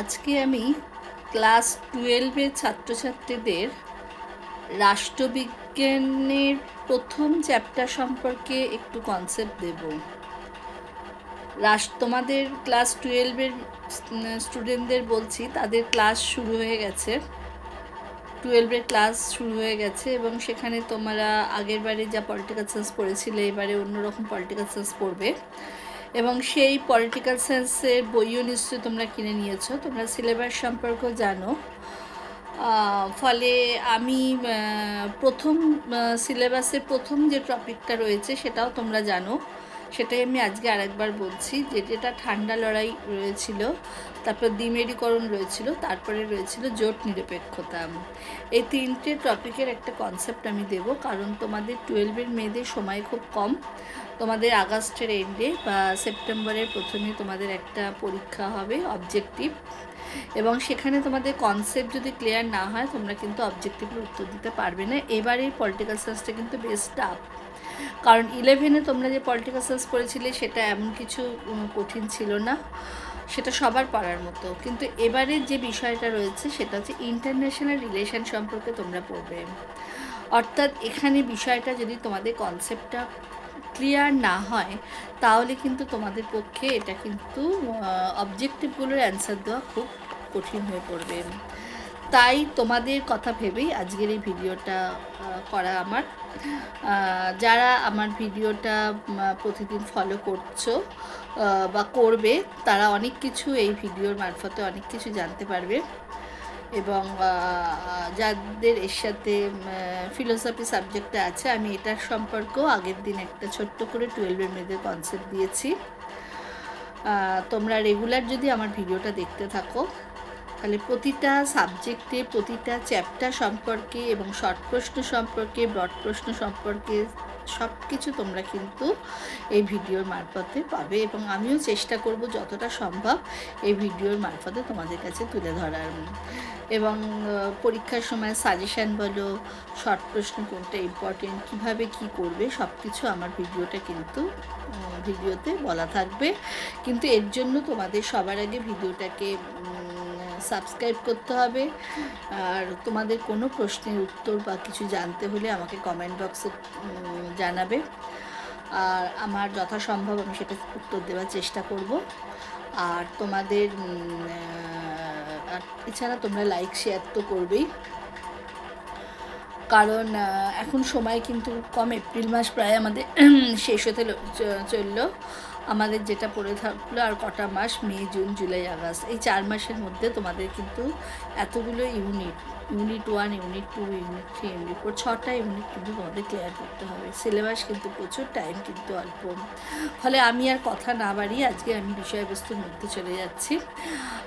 আজকে আমি ক্লাস টুয়েলভের ছাত্রছাত্রীদের রাষ্ট্রবিজ্ঞানের প্রথম চ্যাপ্টার সম্পর্কে একটু কনসেপ্ট দেব। রাষ্ট্র তোমাদের ক্লাস টুয়েলভের স্টুডেন্টদের বলছি, তাদের ক্লাস শুরু হয়ে গেছে। টুয়েলভের ক্লাস শুরু হয়ে গেছে এবং সেখানে তোমরা আগের বারে যা পলিটিক্যাল সায়েন্স পড়েছিলে, এবারে অন্যরকম পলিটিক্যাল সায়েন্স পড়বে। এবং সেই পলিটিক্যাল সায়েন্সের বইও নিশ্চয়ই তোমরা কিনে নিয়েছো। তোমরা সিলেবাস সম্পর্কেও জানো। ফলে আমি প্রথম সিলেবাসের প্রথম যে টপিকটা রয়েছে সেটাও তোমরা জানো। সেটাই আমি আজকে আরেকবার বলছি, যে যেটা ঠান্ডা লড়াই রয়েছিল, তারপর দ্বিমেরীকরণ রয়েছিল, তারপরে রয়েছিল জোট নিরপেক্ষতা এই তিনটে টপিকের একটা কনসেপ্ট আমি দেব, কারণ তোমাদের টুয়েলভের মেয়েদের সময় খুব কম। তোমাদের আগস্টের এন্ডে বা সেপ্টেম্বরের প্রথমে তোমাদের একটা পরীক্ষা হবে অবজেক্টিভ এবং সেখানে তোমাদের কনসেপ্ট যদি ক্লিয়ার না হয়, তোমরা কিন্তু অবজেক্টিভের উত্তর দিতে পারবে না। এবারের পলিটিক্যাল সায়েন্সটা কিন্তু বেশ টাফ কারণ ইলেভেনে তোমরা যে পলিটিক্যাল সায়েন্স পড়েছিলে, সেটা এমন কিছু কঠিন ছিল না। সেটা সবার পারার মতো। কিন্তু এবারের যে বিষয়টা রয়েছে, সেটা হচ্ছে ইন্টারন্যাশনাল রিলেশন সম্পর্কে তোমরা পড়বে। অর্থাৎ এখানে বিষয়টা যদি তোমাদের কনসেপ্টটা ক্লিয়ার না হয়, তাহলে কিন্তু তোমাদের পক্ষে এটা কিন্তু অবজেক্টিভগুলোর অ্যান্সার দেওয়া খুব কঠিন হয়ে পড়বে। তাই তোমাদের কথা ভেবেই আজকের এই ভিডিওটা করা আমার যারা আমার ভিডিওটা প্রতিদিন ফলো করছ বা করবে, তারা অনেক কিছু এই ভিডিওর মারফতে অনেক কিছু জানতে পারবে। এবং যাদের এর সাথে ফিলোসফি সাবজেক্টটা আছে, আমি এটার সম্পর্কেও আগের দিন একটা ছোট্ট করে টুয়েলভের মেয়েদের কনসেপ্ট দিয়েছি। তোমরা রেগুলার যদি আমার ভিডিওটা দেখতে থাকো তাহলে প্রতিটা সাবজেক্টে, প্রতিটা চ্যাপ্টার সম্পর্কে এবং শর্ট প্রশ্ন সম্পর্কে, ব্রড প্রশ্ন সম্পর্কে সব কিছু তোমরা কিন্তু এই ভিডিওর মারফতে পাবে এবং আমিও চেষ্টা করব যতটা সম্ভব এই ভিডিওর মারফতে তোমাদের কাছে তুলে ধরার। এবং পরীক্ষার সময় সাজেশান বলো, শর্ট প্রশ্ন কোনটা ইম্পর্টেন্ট কীভাবে কি করবে সব কিছু আমার ভিডিওটা কিন্তু ভিডিওতে বলা থাকবে। কিন্তু এর জন্য তোমাদের সবার আগে ভিডিওটাকে সাবস্ক্রাইব করতে হবে। আর তোমাদের কোনো প্রশ্নের উত্তর বা কিছু জানতে হলে আমাকে কমেন্ট বক্সে জানাবে। আর আমার যথাসম্ভব আমি সেটা উত্তর দেওয়ার চেষ্টা করব। আর তোমাদের এছাড়া তোমরা লাইক শেয়ার তো করবেই। কারণ এখন সময় কিন্তু কম, এপ্রিল মাস প্রায় আমাদের শেষ হতে চলল। আমাদের যেটা পড়ে থাকল আর কটা মাস, মে, জুন, জুলাই, আগস্ট, এই চার মাসের মধ্যে তোমাদের কিন্তু এতগুলো unit unit one, unit two, unit three, unit four, ছটা ইউনিট কিন্তু তোমাদের ক্লিয়ার করতে হবে। সিলেবাস কিন্তু প্রচুর, টাইম কিন্তু অল্প। ফলে আমি আর কথা না বাড়িয়ে আজকে আমি বিষয়বস্তুর মধ্যে চলে যাচ্ছি।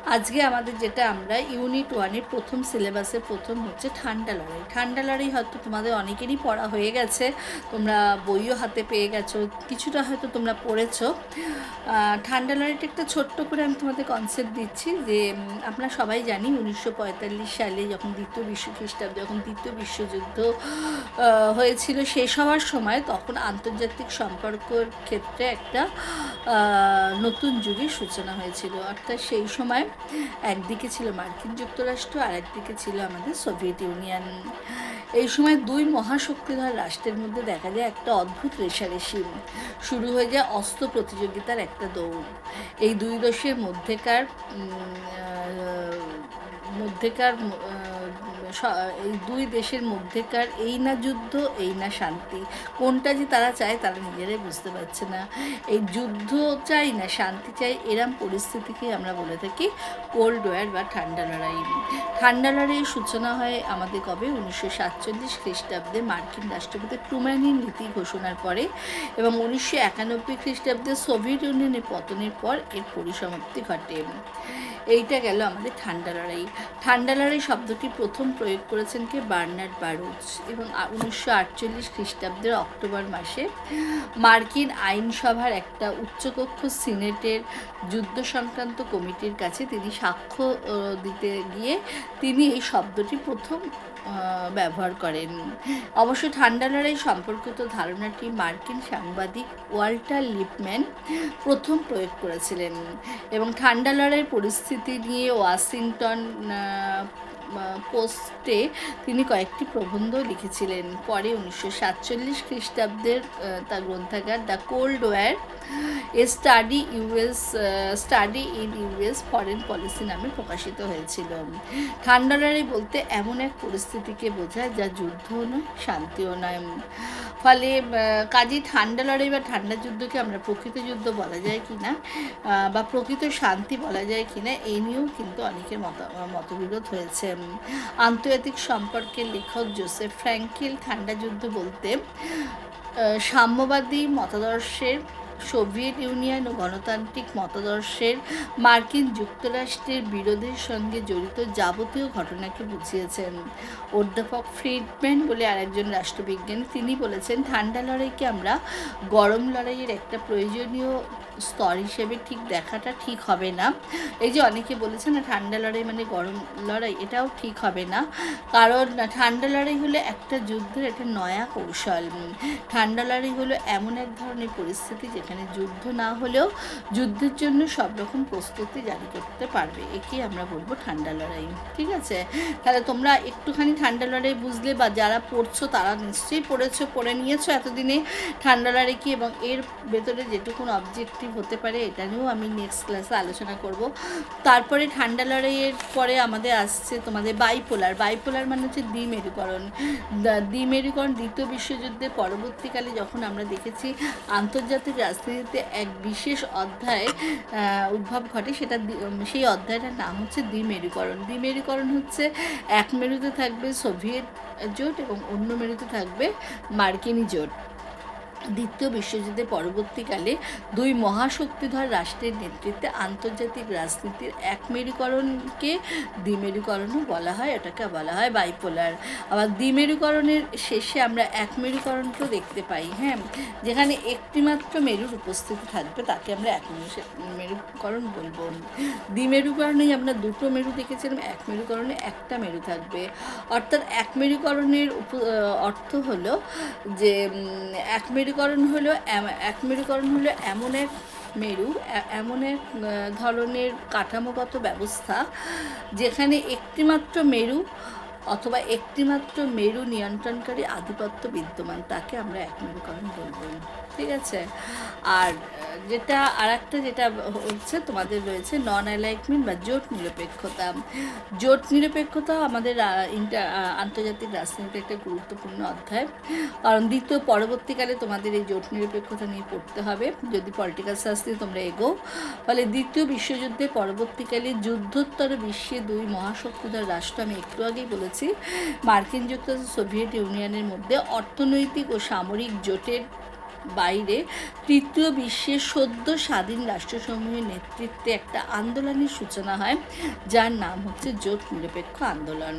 আজকে আমাদের যেটা আমরা ইউনিট ওয়ানের প্রথম সিলেবাসের প্রথম হচ্ছে ঠান্ডা লড়াই। ঠান্ডা লড়াই হয়তো তোমাদের অনেকেরই পড়া হয়ে গেছে, তোমরা বইও হাতে পেয়ে গেছো, কিছুটা হয়তো তোমরা পড়েছো ঠান্ডা লড়াইটা একটা ছোট্ট করে আমি তোমাদের কনসেপ্ট দিচ্ছি যে আমরা সবাই জানি উনিশশো পঁয়তাল্লিশ সালে যখন দ্বিতীয় বিশ্ব খ্রিস্টাব্দে, যখন দ্বিতীয় বিশ্বযুদ্ধ হয়েছিল শেষ হওয়ার সময়, তখন আন্তর্জাতিক সম্পর্কের ক্ষেত্রে একটা নতুন যুগের সূচনা হয়েছিল। অর্থাৎ সেই সময় একদিকে ছিল মার্কিন যুক্তরাষ্ট্র আর একদিকে ছিল আমাদের সোভিয়েত ইউনিয়ন। এই সময় দুই মহাশক্তিধর রাষ্ট্রের মধ্যে দেখা যায় একটা অদ্ভুত রেশারেশি শুরু হয়ে যায় অস্ত্র প্রতিযোগিতার একটা দৌড়। এই দুই দেশের মধ্যেকার মধ্যেকার এই দুই দেশের মধ্যেকার এই না যুদ্ধ, এই না শান্তি। কোনটা যে তারা চায় তারা নিজেরাই বুঝতে পারছে না। এই যুদ্ধ চাই না, শান্তি চাই, এরম পরিস্থিতিকে আমরা বলে থাকি কোল্ড ওয়ার বা ঠান্ডা লড়াই। ঠান্ডা লড়াইয়ের সূচনা হয় আমাদের কবে? উনিশশো সাতচল্লিশ খ্রিস্টাব্দে মার্কিন রাষ্ট্রপতি ট্রুম্যানের নীতি ঘোষণার পরে এবং উনিশশো একানব্বই খ্রিস্টাব্দে সোভিয়েত ইউনিয়নের পতনের পর এর পরিসমাপ্তি ঘটে। এইটা গেল আমাদের ঠান্ডা লড়াই। ঠান্ডা লড়াই শব্দটি প্রথম প্রয়োগ করেছেন কে? বার্নার্ড বারুচ এবং উনিশশো আটচল্লিশ খ্রিস্টাব্দের অক্টোবর মাসে। মার্কিন আইনসভার একটা উচ্চকক্ষ সিনেটের যুদ্ধ সংক্রান্ত কমিটির কাছে তিনি সাক্ষ্য দিতে গিয়ে তিনি এই শব্দটি প্রথম ব্যবহার করেন। অবশ্য ঠান্ডা লড়াই সম্পর্কিত ধারণাটি মার্কিন সাংবাদিক ওয়াল্টার লিপম্যান প্রথম প্রয়োগ করেছিলেন এবং ঠান্ডা লড়াইয়ের পরিস্থিতি নিয়ে ওয়াশিংটন পোস্টে তিনি কয়েকটি প্রবন্ধ লিখেছিলেন। পরে উনিশশো সাতচল্লিশ খ্রিস্টাব্দের তার গ্রন্থাগার the cold war, a study US study in US foreign policy নামে প্রকাশিত হয়েছিল। ঠান্ডা লড়াই বলতে এমন এক পরিস্থিতিকে বোঝায় যা যুদ্ধও নয়, শান্তিও নয়। ফলে কাজেই ঠান্ডা লড়াই বা ঠান্ডা যুদ্ধকে আমরা প্রকৃত যুদ্ধ বলা যায় কি না বা প্রকৃত শান্তি বলা যায় কি না এই নিয়েও কিন্তু অনেকের মত, মতবিরোধ হয়েছে। আন্তর্জাতিক সম্পর্কের লেখক জোসেফ ফ্র্যাঙ্কিল ঠান্ডা যুদ্ধ বলতে সাম্যবাদী মতাদর্শের, সোভিয়েত ইউনিয়ন ও গণতান্ত্রিক মতাদর্শের, মার্কিন যুক্তরাষ্ট্রের বিরোধের সঙ্গে জড়িত যাবতীয় ঘটনাকে বুঝিয়েছেন। অধ্যাপক ফ্রিডম্যান বলে আরেকজন রাষ্ট্রবিজ্ঞানী, তিনি বলেছেন, ঠান্ডা লড়াইকে আমরা গরম লড়াইয়ের একটা প্রয়োজনীয় স্তর হিসেবে ঠিক দেখাটা ঠিক হবে না। এই যে অনেকে বলেছে না, ঠান্ডা লড়াই মানে গরম লড়াই, এটাও ঠিক হবে না। কারণ ঠান্ডা লড়াই হলো একটা যুদ্ধের একটা নয়া কৌশল। ঠান্ডা লড়াই হলো এমন এক ধরনের পরিস্থিতি যেখানে যুদ্ধ না হলেও যুদ্ধের জন্য সব রকম প্রস্তুতি জারি করতে পারবে। একে আমরা বলব ঠান্ডা লড়াই। ঠিক আছে? তাহলে তোমরা একটুখানি ঠান্ডা লড়াই বুঝলে বা যারা পড়ছো তারা নিশ্চয়ই পড়েছো, পড়ে নিয়েছো এতদিনে। ঠান্ডা লড়াই কি এবং এর ভেতরে যেটুকুন অবজেক্টিভ হতে পারে এটা নিয়েও আমি নেক্সট ক্লাসে আলোচনা করব। তারপরে ঠান্ডা লড়াইয়ের পরে আমাদের আসছে তোমাদের বাইপোলার বাইপোলার মানে হচ্ছে দ্বিমেরুকরণ। দ্বিমেরুকরণ দ্বিতীয় বিশ্বযুদ্ধের পরবর্তীকালে যখন আমরা দেখেছি, আন্তর্জাতিক রাজনীতিতে এক বিশেষ অধ্যায় উদ্ভব ঘটে। সেটা সেই অধ্যায়টার নাম হচ্ছে দ্বিমেরুকরণ। দ্বিমেরুকরণ হচ্ছে এক মেরুতে থাকবে সোভিয়েত জোট এবং অন্য মেরুতে থাকবে মার্কিনী জোট। দ্বিতীয় বিশ্বযুদ্ধের পরবর্তীকালে দুই মহাশক্তিধর রাষ্ট্রের নেতৃত্বে আন্তর্জাতিক রাজনীতির এক একমেরুকরণকে দ্বিমেরুকরণও বলা হয়, এটাকে বলা হয় বাইপোলার আবার দ্বিমেরুকরণের শেষে আমরা এক একমেরুকরণকেও দেখতে পাই হ্যাঁ? যেখানে একটিমাত্র মেরুর উপস্থিতি থাকবে, তাকে আমরা এক মেরু- মেরুকরণ বলব। দ্বিমেরুকরণেই আমরা দুটো মেরু দেখেছিলাম, এক মেরুকরণে একটা মেরু থাকবে। অর্থাৎ এক মেরুকরণের অর্থ হলো যে এক মেরুকরণ হলো এক মেরুকরণ হলো এমন এক মেরু এমন এক ধরনের কাঠামোগত ব্যবস্থা যেখানে একটিমাত্র মেরু অথবা একটিমাত্র মেরু নিয়ন্ত্রণকারী আধিপত্য বিদ্যমান, তাকে আমরা এক মেরুকরণ বলব। ঠিক আছে? আর যেটা আর একটা যেটা হচ্ছে, তোমাদের রয়েছে নন অ্যালাইনমেন্ট বা জোট নিরপেক্ষতা। জোট নিরপেক্ষতা আমাদের ইন্টার আন্তর্জাতিক রাজনীতির একটা গুরুত্বপূর্ণ অধ্যায়। কারণ দ্বিতীয়, পরবর্তীকালে তোমাদের এই জোট নিরপেক্ষতা নিয়ে পড়তে হবে। যদি পলিটিক্যাল শাস্ত্রে তোমরা এগো ফলে দ্বিতীয় বিশ্বযুদ্ধে পরবর্তীকালে যুদ্ধোত্তর বিশ্বে দুই মহাশক্তিধর রাষ্ট্র আমি একটু আগেই বলেছি। মার্কিন যুক্তরাষ্ট্র সোভিয়েত ইউনিয়নের মধ্যে অর্থনৈতিক ও সামরিক জোটের বাইরে তৃতীয় বিশ্বের সদ্য স্বাধীন রাষ্ট্রসমূহের নেতৃত্বে একটা আন্দোলনের সূচনা হয়, যার নাম হচ্ছে জোট নিরপেক্ষ আন্দোলন।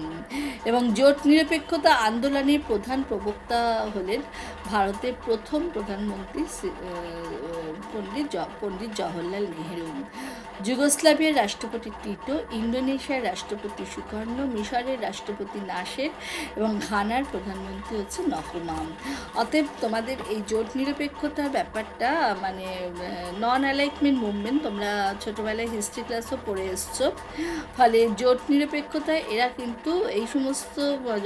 এবং জোট নিরপেক্ষতা আন্দোলনের প্রধান প্রবক্তা হলেন ভারতের প্রথম প্রধানমন্ত্রী পণ্ডিত পণ্ডিত জওহরলাল নেহেরু। যুগোস্লাভিয়ার রাষ্ট্রপতি টিটো, ইন্দোনেশিয়ার রাষ্ট্রপতি সুকর্ণ, মিশরের রাষ্ট্রপতি নাসের এবং ঘানার প্রধানমন্ত্রী হচ্ছে নকমাম অতএব তোমাদের এই জোট নিরপেক্ষতার ব্যাপারটা মানে নন অ্যালাইকমেন্ট মুভমেন্ট তোমরা ছোটোবেলায় হিস্ট্রি ক্লাসও পড়ে এসছো। ফলে জোট নিরপেক্ষতায় এরা কিন্তু এই সমস্ত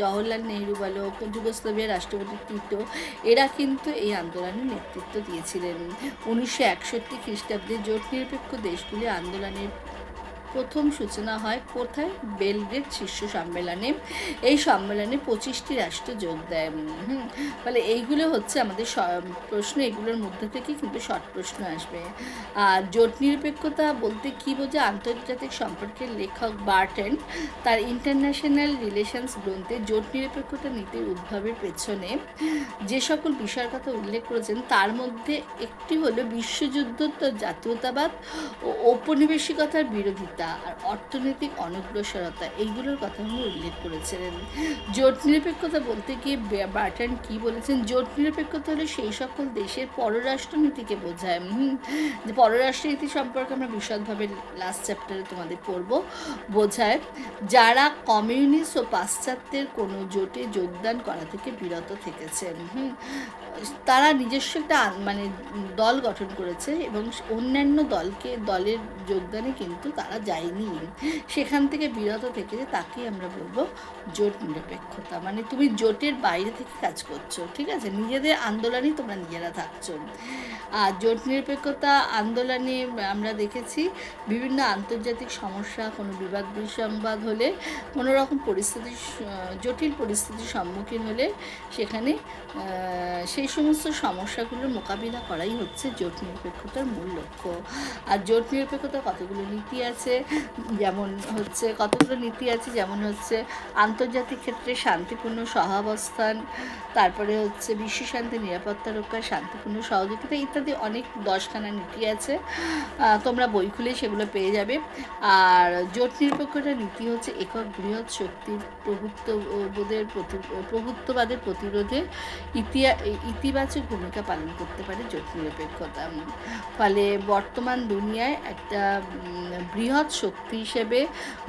জওহরলাল নেহরু বলো, যুগোস্লাভিয়ার রাষ্ট্রপতি টিটো, এরা কিন্তু এই আন্দোলনের নেতৃত্ব দিয়েছিলেন। উনিশশো একষট্টি খ্রিস্টাব্দে জোট নিরপেক্ষ দেশগুলি আন্দোলনের প্রথম সূচনা হয় কোথায়? বেলগ্রেড শীর্ষ সম্মেলনে। এই সম্মেলনে পঁচিশটি রাষ্ট্র যোগ দেয়। ফলে এইগুলো হচ্ছে আমাদের প্রশ্ন। এগুলোর মধ্যে থেকে কিন্তু শর্ট প্রশ্ন আসবে। আর জোট নিরপেক্ষতা বলতে কী বোঝে? আন্তর্জাতিক সম্পর্কের লেখক বার্টেন তার ইন্টারন্যাশনাল রিলেশনস গ্রন্থে জোট নিরপেক্ষতা নীতির উদ্ভবের পেছনে যে সকল বিষয়ের কথা উল্লেখ করেছেন, তার মধ্যে একটি হলো বিশ্বযুদ্ধোত্তর জাতীয়তাবাদ ও ঔপনিবেশিকতার বিরোধিতা। প্রতিযোগিতা আর অর্থনৈতিক অনগ্রসরতা, এইগুলোর কথা উনি উল্লেখ করেছিলেন। জোট নিরপেক্ষতা বলতে গিয়ে বার্টন কি বলেছেন? জোট নিরপেক্ষতা হলো সেই সকল দেশের পররাষ্ট্রনীতিকে বোঝায়। যে পররাষ্ট্রনীতি সম্পর্কে আমরা বিশদভাবে লাস্ট চ্যাপ্টারে তোমাদের পড়ব। বোঝায়, যারা কমিউনিস্ট ও পাশ্চাত্যের কোনো জোটে যোগদান করা থেকে বিরত থেকেছেন। হুম তারা নিজস্ব একটা মানে দল গঠন করেছে এবং অন্যান্য দলকে দলের যোগদানে কিন্তু তারা যায়নি। সেখান থেকে বিরত থেকে তাকে আমরা বলব জোট নিরপেক্ষতা। মানে তুমি জোটের বাইরে থেকে কাজ করছ ঠিক আছে? নিজেদের আন্দোলনই তোমরা নিজেরা থাকছো। আর জোট নিরপেক্ষতা আন্দোলনে আমরা দেখেছি বিভিন্ন আন্তর্জাতিক সমস্যা কোনো বিবাদ বিসংবাদ হলে কোনো রকম পরিস্থিতি জটিল পরিস্থিতির সম্মুখীন হলে সেখানে আহ, সেই সমস্ত সমস্যাগুলোর মোকাবিলা করাই হচ্ছে জোট নিরপেক্ষতার মূল লক্ষ্য। আর জোট নিরপেক্ষতার কতগুলো নীতি আছে? যেমন হচ্ছে, কতগুলো নীতি আছে? যেমন হচ্ছে আন্তর্জাতিক ক্ষেত্রে শান্তিপূর্ণ সহাবস্থান, তারপরে হচ্ছে বিশ্ব শান্তি, নিরাপত্তা রক্ষা, শান্তিপূর্ণ সহযোগিতা ইত্যাদি অনেক দশখানা নীতি আছে। তোমরা বই খুলে সেগুলো পেয়ে যাবে। আর জোট নিরপেক্ষতার নীতি হচ্ছে একক বৃহৎ শক্তির প্রভুত্ববোধের প্রতি, প্রভুত্ববাদের প্রতিরোধে ইতিয়া ইতিবাচক ভূমিকা পালন করতে পারে নিরপেক্ষতা ফলে বর্তমান দুনিয়ায় একটা বৃহৎ শক্তি হিসেবে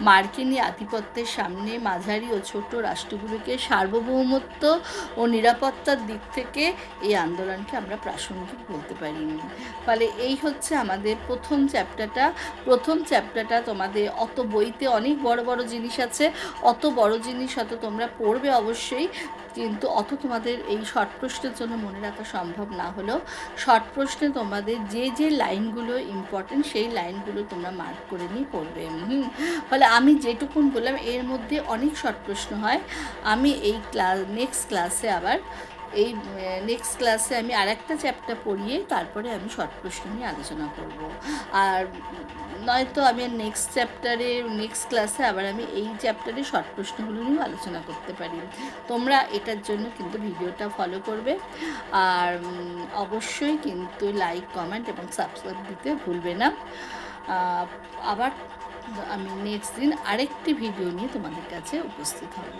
মার্কিনী আধিপত্যের সামনে মাঝারি ও ছোট রাষ্ট্রগুলিকে সার্বভৌমত্ব ও নিরাপত্তার দিক থেকে এই আন্দোলনকে আমরা প্রাসঙ্গিক বলতে পারি। ফলে এই হচ্ছে আমাদের প্রথম চ্যাপ্টারটা। প্রথম চ্যাপ্টারটা তোমাদের অত বইতে অনেক বড় বড় জিনিস আছে, অত বড় জিনিস হয়তো তোমরা পড়বে অবশ্যই। কিন্তু অত তোমাদের এই শর্ট প্রশ্নের জন্য মনে রাখা সম্ভব না হলেও শর্ট প্রশ্নে তোমাদের যে যে লাইনগুলো ইম্পর্টেন্ট সেই লাইনগুলো তোমরা মার্ক করে নিয়ে পড়বে। ফলে আমি যেটুকুন বললাম, এর মধ্যে অনেক শর্ট প্রশ্ন হয়। আমি এই ক্লাস নেক্সট ক্লাসে আবার এই নেক্সট ক্লাসে আমি আরেকটা চ্যাপ্টার পড়িয়ে তারপরে আমি শর্ট প্রশ্ন নিয়ে আলোচনা করব। আর নয়তো আমি নেক্সট চ্যাপ্টারে নেক্সট ক্লাসে আবার আমি এই চ্যাপ্টারে শর্ট প্রশ্নগুলো নিয়েও আলোচনা করতে পারি। তোমরা এটার জন্য কিন্তু ভিডিওটা ফলো করবে। আর অবশ্যই কিন্তু লাইক কমেন্ট এবং সাবস্ক্রাইব দিতে ভুলবে না। আবার আমি নেক্সট দিন আরেকটি ভিডিও নিয়ে তোমাদের কাছে উপস্থিত হব।